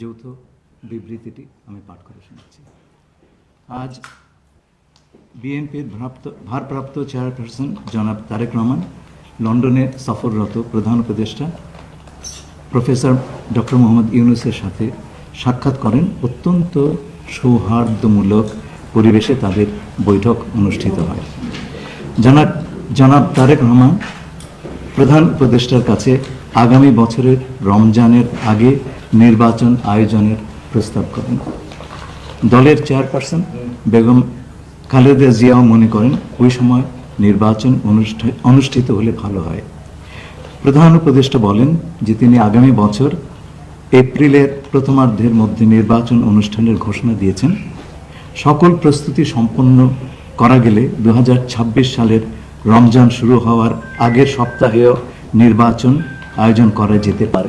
যৌথ বিবৃতিটি আমি পাঠ করে শোনাচ্ছি আজ বিএনপির ভারপ্রাপ্ত চেয়ারপারসন জনাব তারেক রহমান লন্ডনে সফররত প্রধান উপদেষ্টা প্রফেসর ডক্টর মোহাম্মদ ইউনুসের সাথে সাক্ষাৎ করেন অত্যন্ত সৌহার্দ্যমূলক পরিবেশে তাদের বৈঠক অনুষ্ঠিত হয়। জনাব জনাব তারেক রহমান, প্রধান উপদেষ্টার কাছে আগামী বছরের রমজানের আগে নির্বাচন আয়োজনের প্রস্তাব করেন। দলের চেয়ারপারসন বেগম খালেদা জিয়াও মনে করেন, ওই সময় নির্বাচন অনুষ্ঠ- অনুষ্ঠিত হলে ভালো হয়। প্রধান উপদেষ্টা বলেন যে তিনি আগামী বছর এপ্রিলের প্রথমার্ধের মধ্যে নির্বাচন অনুষ্ঠানের ঘোষণা দিয়েছেন। সকল প্রস্তুতি সম্পন্ন করা গেলে দু হাজার ছাব্বিশ সালের রমজান শুরু হওয়ার আগের সপ্তাহেও নির্বাচন আয়োজন করা যেতে পারে।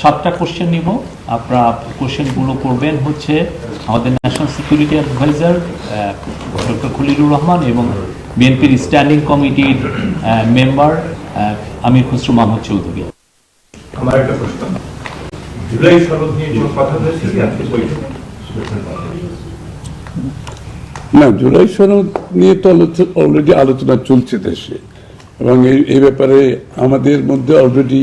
সাতটা কোশ্চেন নিব। আপনারা কোশ্চেনগুলো করবেন হচ্ছে আমাদের national security adviser doctor Khalilur Rahman এবং বিএনপির স্ট্যান্ডিং কমিটির মেম্বার আমির খসরু মাহমুদ চৌধুরী। আমার একটা প্রশ্ন। জুলাই সনদ নিয়ে কোনো কথা হয়েছে কি? আজকে না জুলাই সনদ নিয়ে তো অলরেডি আলোচনা চলছে দেশে। এবং এই এই ব্যাপারে আমাদের মধ্যে অলরেডি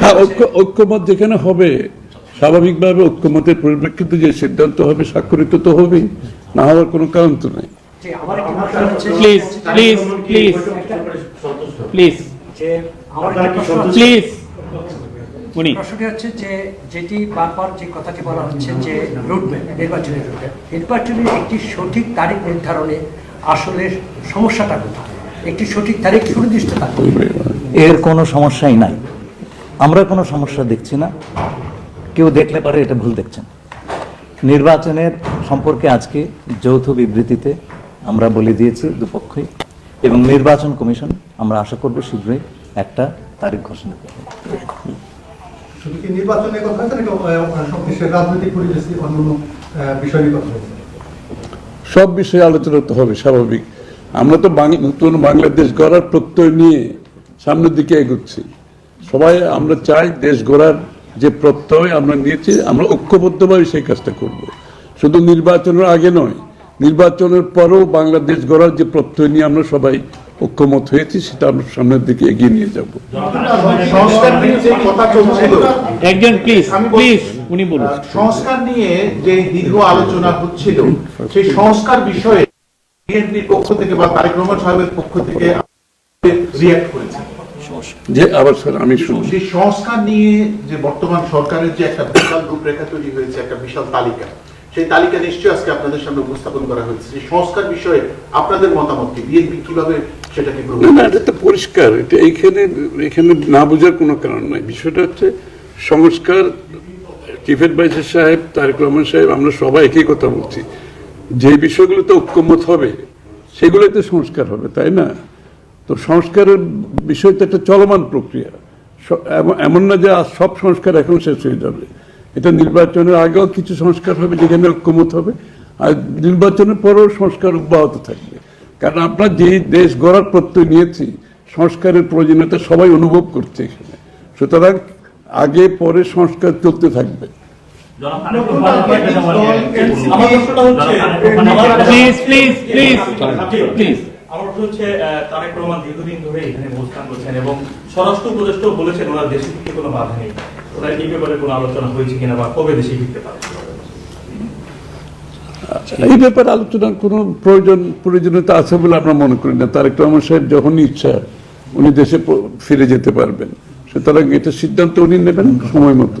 হ্যাঁ ঐক্যমত যেখানে হবে স্বাভাবিকভাবে ঐক্যমতের পরিপ্রেক্ষিতে যে সিদ্ধান্ত হবে স্বাক্ষরিত তো হবেই না হওয়ার কোনো কারণ তো নেই। প্লিজ প্লিজ প্লিজ প্লিজ যে আমার একটি প্রশ্ন হচ্ছে প্লিজ উনি। প্রশ্নটি হচ্ছে যে যেটি বারবার যে কথাটি বলা হচ্ছে যে নির্বাচনের একটি সঠিক তারিখ নির্ধারণে আসলে সমস্যাটা কোথায়? একটি সঠিক তারিখ সুনির্দিষ্ট থাকবে এর কোনো সমস্যাই নাই। আমরা কোনো সমস্যা দেখছি না। কেউ দেখলে পারে এটা ভুল দেখছেন। নির্বাচনের সম্পর্কে আজকে যৌথ বিবৃতিতে আমরা বলে দিয়েছি দুপক্ষই এবং নির্বাচন কমিশন আমরা আশা করব শীঘ্রই একটা তারিখ ঘোষণা করবে। সব বিষয়ে আলোচনা তো হবে স্বাভাবিক। আমরা তো নতুন বাংলাদেশ গড়ার প্রত্যয় নিয়ে সামনের দিকে এগোচ্ছি। সবাই আমরা চাই দেশ গড়ার যে প্রত্যয় আমরা নিয়েছি আমরা ঐক্যবদ্ধভাবে সেই কাজটা করব। শুধু নির্বাচনের আগে নয় নির্বাচনের পরেও বাংলাদেশ গড়ার যে প্রত্যয় নিয়ে আমরা সবাই ঐক্যমত হয়েছি সেটা আমরা সামনের দিকে এগিয়ে নিয়ে যাব। সংস্কার নিয়ে যে কথা চলছিল একজন প্লিজ প্লিজ উনি বলুন। সংস্কার নিয়ে যে দীর্ঘ আলোচনা হচ্ছিল সেই সংস্কার বিষয়ে বিএনপির পক্ষ থেকে বা তারেক রহমান সাহেবের পক্ষ থেকে রিয়াক্ট করেছে যে আবার স্যার আমি শুনি। সেই সংস্কার নিয়ে যে বর্তমান সরকারের যে একটা বিশাল রূপরেখা তৈরি হয়েছে একটা বিশাল তালিকা সেই তালিকা নিশ্চয়ই আজকে আপনাদের সামনে উপস্থাপন করা হয়েছে। সেই সংস্কার বিষয়ে আপনাদের মতামত কি? বিএনপি কীভাবে সেটাকে না না এটা তো পরিষ্কার। এটা এইখানে এখানে না বোঝার কোনো কারণ নাই। বিষয়টা হচ্ছে সংস্কার চিফ অ্যাডভাইজার সাহেব তারেক রহমান সাহেব আমরা সবাই একই কথা বলছি। যে বিষয়গুলোতে ঐক্যমত হবে সেগুলোতে সংস্কার হবে, তাই না? তো সংস্কারের বিষয় তো একটা চলমান প্রক্রিয়া। এমন- না যে সব সংস্কার এখন শেষ হয়ে যাবে। এটা নির্বাচনের আগেও কিছু সংস্কার হবে যেখানে ঐক্যমত হবে, আর নির্বাচনের পরেও সংস্কার অব্যাহত থাকবে। কারণ আমরা যে দেশ গড়ার প্রত্যয় নিয়েছি, সংস্কারের প্রয়োজনীয়তা সবাই অনুভব করছে এখানে। সুতরাং আগে পরে সংস্কার চলতে থাকবে। আমার প্রশ্ন হচ্ছে তারেক রহমান দীর্ঘদিন ধরে এখানে অবস্থান করছেন এবং স্বরাষ্ট্র উপদেষ্টাও বলেছেন ওনার দেশে ফিরতে কোনো বাধা নেই। ওনার এই ব্যাপারে কোনো আলোচনা হয়েছে কিনা বা কবে দেশে ফিরতে পারে এই ব্যাপারে আলোচনার কোনো প্রয়োজন প্রয়োজনীয়তা আছে বলে আমরা মনে করি না। তারেক রহমান সাহেব যখন ইচ্ছা উনি দেশে ফিরে যেতে পারবেন। সুতরাং এটা সিদ্ধান্ত উনি নেবেন সময় মতো।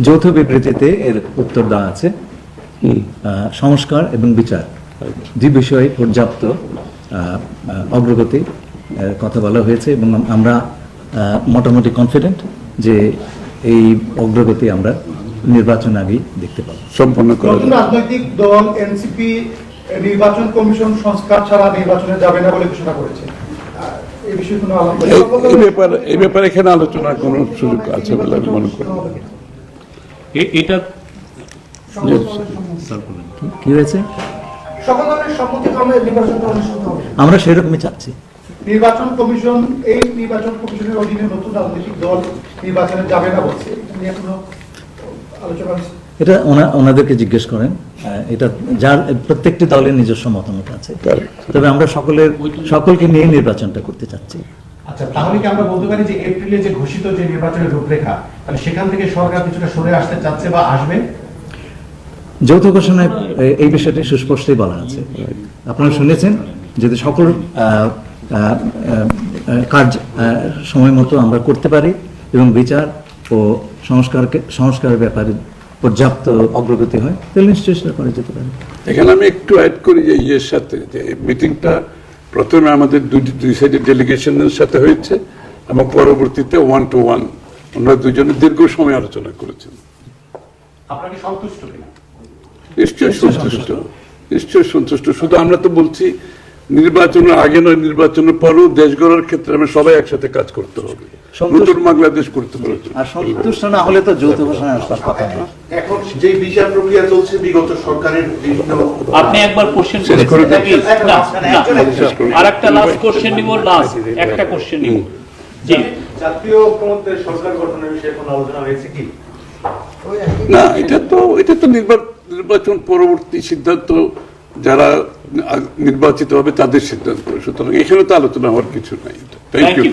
যৌথ বিবৃতিতে এর উত্তর দেওয়া আছে। আহ, সংস্কার এবং বিচার। দুই বিষয়ে পর্যাপ্ত অগ্রগতি কথা বলা হয়েছে এবং আমরা মোটামুটি কনফিডেন্ট যে এই অগ্রগতি আমরা নির্বাচন আগেই দেখতে পাবো। সম্পন্ন। রাজনৈতিক দল এনসিপি নির্বাচন কমিশন সংস্কার ছাড়া নির্বাচনে যাবে না বলে ঘোষণা করেছে। এই ব্যাপারে এখানে আলোচনার কোনো সুযোগ আছে বলে আমি মনে করি। এটা কি হয়েছে? আমরা সেরকমই চাচ্ছি। নির্বাচন কমিশন এই নির্বাচন কমিশনের অধীনে নতুন রাজনৈতিক দল নির্বাচনে যাবে না বলছে। এটা আলোচনা এটা ওনাদেরকে জিজ্ঞেস করেন। এটা যার প্রত্যেকটি দলের নিজস্ব মতামত আছে। তবে আমরা সকলের সকলকে নিয়ে নির্বাচনটা করতে চাচ্ছি। আচ্ছা তাহলে কি আমরা বলতে পারি যে এপ্রিলে যে ঘোষিত যে নির্বাচনের রূপরেখা তাহলে সেখান থেকে সরকার কিছুটা সরে আসতে চাচ্ছে বা আসবে? যৌথ ঘোষণায় এই বিষয়টি সুস্পষ্টই বলা আছে। আপনারা শুনেছেন যদি সকল কাজ আহ, সময় মতো আমরা করতে পারি এবং বিচার ও সংস্কারকে সংস্কারের ব্যাপারে পর্যাপ্ত অগ্রগতি হয় তাহলে নিশ্চয়ই সেটা করা যেতে পারে। এখানে আমি একটু অ্যাড করি যে ইয়ের সাথে যে মিটিংটা প্রথমে আমাদের দুই দুই সাইডের ডেলিগেশনের সাথে হয়েছে এবং পরবর্তীতে ওয়ান টু ওয়ান ওনারা দুজনে দীর্ঘ সময় আলোচনা করেছেন নিশ্চয় সন্তুষ্ট নিশ্চয় সন্তুষ্ট। শুধু আমরা তো বলছি নির্বাচনের আগে নয় নির্বাচনের পরেও দেশ গড়ার ক্ষেত্রে আমরা সবাই একসাথে কাজ করতে হবে। নতুন বাংলাদেশ করতে পারবে আর সন্তুষ্ট না হলে তো যৌথ ঘোষণায় আসার কথা নয় এখন যে বিচার প্রক্রিয়া চলছে বিগত সরকারের বিভিন্ন আপনি একবার কোশ্চেন আর একটা লাস্ট কোশ্চেন নিব লাস্ট একটা কোশ্চেন নিব। জি। জাতীয় সরকার গঠনের বিষয়ে কোনো আলোচনা হয়েছে কি? না এটা তো এটা তো নির্বা- নির্বাচন পরবর্তী সিদ্ধান্ত যারা নির্বাচিত হবে তাদের সিদ্ধান্ত। সুতরাং এখানে তো আলোচনা হওয়ার কিছু নাই। Thank you.